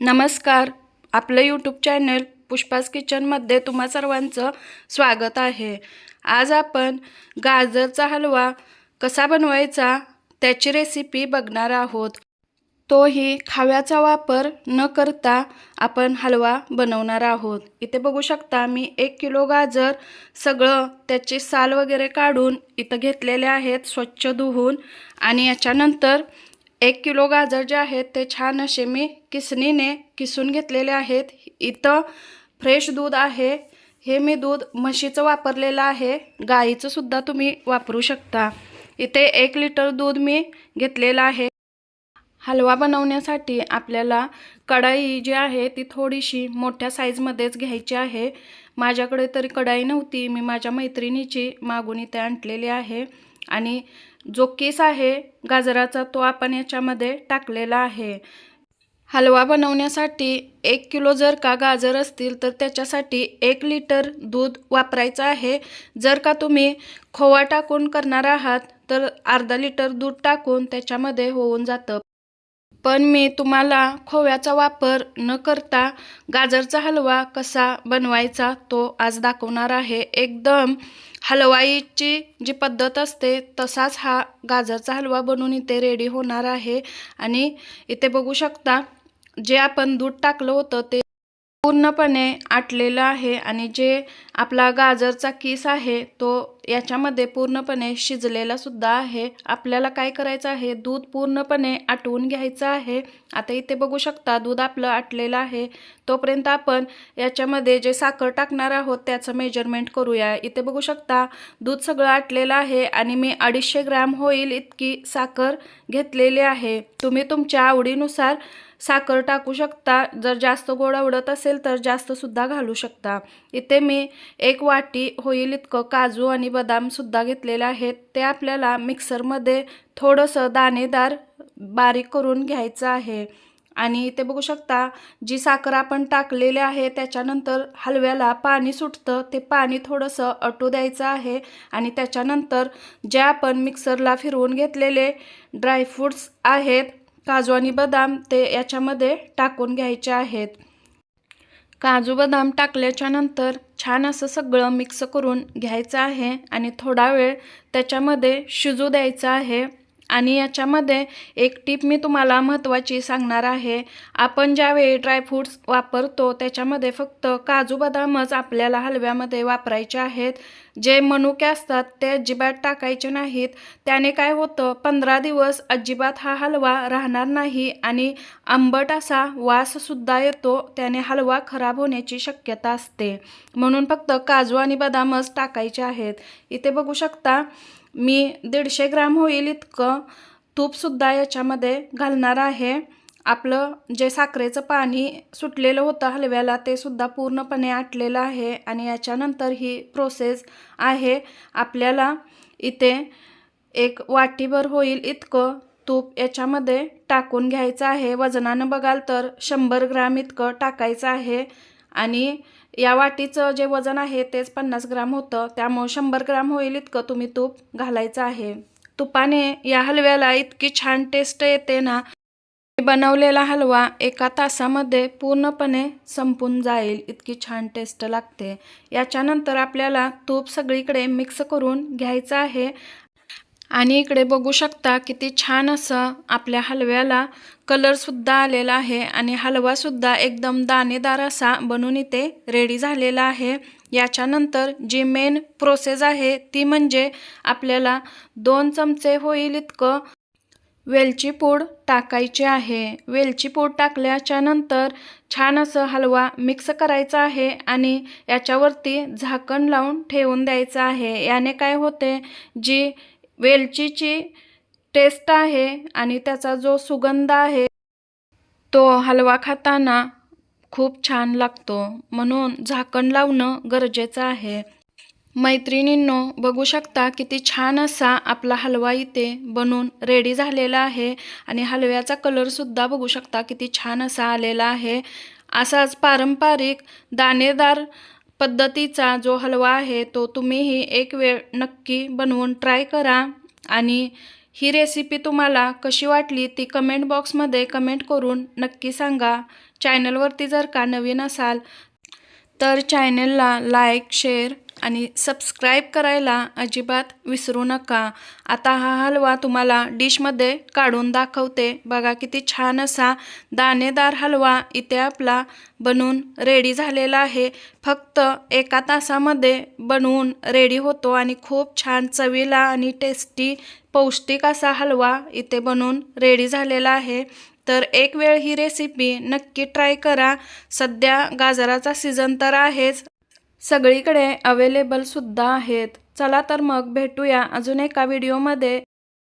नमस्कार. आपलं YouTube channel Pushpa's किचनमध्ये तुम्हा सर्वांचं स्वागत आहे. आज आपण गाजरचा हलवा कसा बनवायचा त्याची रेसिपी बघणार आहोत. तोही खाव्याचा वापर न करता आपण हलवा बनवणार आहोत. इथे बघू शकता मी एक किलो गाजर सगळं त्याची साल वगैरे काढून इथं घेतलेले आहेत स्वच्छ धुवून आणि याच्यानंतर एक किलो गाजर जे आहेत ते छान असे मी किसणीने किसून घेतलेले आहेत. इथं फ्रेश दूध आहे. हे मी दूध म्हशीचं वापरलेलं आहे. गाईचं सुद्धा तुम्ही वापरू शकता. इथे एक लिटर दूध मी घेतलेलं आहे. हलवा बनवण्यासाठी आपल्याला कढाई जी आहे ती थोडीशी मोठ्या साईजमध्येच घ्यायची आहे. माझ्याकडे तरी कढाई नव्हती. मी माझ्या मैत्रिणीची मागून इथे आणलेली आहे. आणि जो केस आहे गाजराचा तो आपण याच्यामध्ये टाकलेला आहे. हलवा बनवण्यासाठी एक किलो जर का गाजर असतील तर त्याच्यासाठी एक लिटर दूध वापरायचं आहे. जर का तुम्ही खोवा टाकून करणार आहात तर अर्धा लिटर दूध टाकून त्याच्यामध्ये होऊन जातं. पण मी तुम्हाला खोव्याचा वापर न करता गाजरचा हलवा कसा बनवायचा तो आज दाखवणार आहे. एकदम हलवाईची जी पद्धत असते तसाच हा गाजरचा हलवा बनवून इथे रेडी होणार आहे. आणि इथे बघू शकता जे आपण दूध टाकलं होतं ते पूर्णपणे आटलेलं आहे आणि जे आपला गाजरचा किस आहे तो याच्यामध्ये पूर्णपणे शिजलेला सुद्धा आहे. आपल्याला काय करायचं आहे? दूध पूर्णपणे आटवून घ्यायचं आहे. आता इथे बघू शकता दूध आपलं आटलेलं आहे. तोपर्यंत आपण याच्यामध्ये जे साखर टाकणार आहोत त्याचं मेजरमेंट करूया. इथे बघू शकता दूध सगळं आटलेलं आहे आणि मी अडीचशे ग्रॅम होईल इतकी साखर घेतलेली आहे. तुम्ही तुमच्या आवडीनुसार साखर टाकू शकता. जर जास्त गोड आवडत असेल तर जास्तसुद्धा घालू शकता. इथे मी एक वाटी होईल इतकं काजू आणि बदामसुद्धा घेतलेले आहेत. ते आपल्याला मिक्सरमध्ये थोडंसं दाणेदार बारीक करून घ्यायचं आहे. आणि इथे बघू शकता जी साखर आपण टाकलेली आहे त्याच्यानंतर हलव्याला पाणी सुटतं. ते पाणी थोडंसं अटू द्यायचं आहे आणि त्याच्यानंतर जे आपण मिक्सरला फिरवून घेतलेले ड्रायफ्रूट्स आहेत काजू आणि बदाम ते याच्यामध्ये टाकून घ्यायचे आहेत. काजू बदाम टाकल्याच्या नंतर छान असं सगळं मिक्स करून घ्यायचं आहे आणि थोडा वेळ त्याच्यामध्ये शिजू द्यायचं आहे. आणि याच्यामध्ये एक टीप मी तुम्हाला महत्त्वाची सांगणार आहे. आपण ज्यावेळी ड्रायफ्रूट्स वापरतो त्याच्यामध्ये फक्त काजू बदामच आपल्याला हलव्यामध्ये वापरायचे आहेत. जे मनुके असतात ते अजिबात टाकायचे नाहीत. त्याने काय होतं पंधरा दिवस अजिबात हा हलवा राहणार नाही आणि आंबट असा वाससुद्धा येतो त्याने हलवा खराब होण्याची शक्यता असते. म्हणून फक्त काजू आणि बदामच टाकायचे आहेत. इथे बघू शकता मी दीडशे ग्राम होईल इतकं तूपसुद्धा याच्यामध्ये घालणार आहे. आपलं जे साखरेचं पाणी सुटलेलं होतं हलव्याला ते सुद्धा पूर्णपणे आटलेलं आहे आणि याच्यानंतर ही प्रोसेस आहे. आपल्याला इथे एक वाटीभर होईल इतकं तूप याच्यामध्ये टाकून घ्यायचं आहे. वजनानं बघाल तर शंभर ग्राम इतकं टाकायचं आहे. आणि या वाटीचं जे वजन आहे तेच पन्नास ग्राम होतं. त्यामुळं शंभर ग्राम होईल इतकं तुम्ही तूप घालायचं आहे. तुपाने या हलव्याला इतकी छान टेस्ट येते ना बनवलेला हलवा एका तासामध्ये पूर्णपणे संपून जाईल. इतकी छान टेस्ट लागते. याच्यानंतर आपल्याला तूप सगळीकडे मिक्स करून घ्यायचं आहे. आणि इकडे बघू शकता किती छान असं आपल्या हलव्याला कलरसुद्धा आलेला आहे. आणि हलवासुद्धा एकदम दाणेदार असा बनून इथे रेडी झालेला आहे. याच्यानंतर जी मेन प्रोसेस आहे ती म्हणजे आपल्याला दोन चमचे होईल इतकं वेलची पूड टाकायची आहे. वेलची पूड टाकल्याच्या नंतर छान असं हलवा मिक्स करायचा आहे आणि याच्यावरती झाकण लावून ठेवून द्यायचं आहे. याने काय होते? जी वेलचीची टेस्ट आहे आणि त्याचा जो सुगंध आहे तो हलवा खाताना खूप छान लागतो. म्हणून झाकण लावणं गरजेचं आहे. मैत्रिणींनो बघू शकता किती छान असा आपला हलवा इथे बनून रेडी झालेला आहे आणि हलव्याचा कलरसुद्धा बघू शकता किती छान असा आलेला आहे. असाच पारंपरिक दाणेदार पद्धतीचा जो हलवा आहे तो तुम्हीही एक वेळ नक्की बनवून ट्राय करा. आणि ही रेसिपी तुम्हाला कशी वाटली ती कमेंट बॉक्समध्ये कमेंट करून नक्की सांगा. चॅनलवरती जर का नवीन असाल तर चॅनलला लाईक शेअर आणि सबस्क्राईब करायला अजिबात विसरू नका. आता हा हलवा तुम्हाला डिशमध्ये काढून दाखवते. बघा किती छान असा दाणेदार हलवा इथे आपला बनून रेडी झालेला आहे. फक्त एका तासामध्ये बनवून रेडी होतो आणि खूप छान चवीला आणि टेस्टी पौष्टिक असा हलवा इथे बनवून रेडी झालेला आहे. तर एक वेळ ही रेसिपी नक्की ट्राय करा. सध्या गाजराचा सीझन तर आहेच सगळीकडे अवेलेबल सुद्धा आहेत. चला तर मग भेटूया अजून एका व्हिडिओमध्ये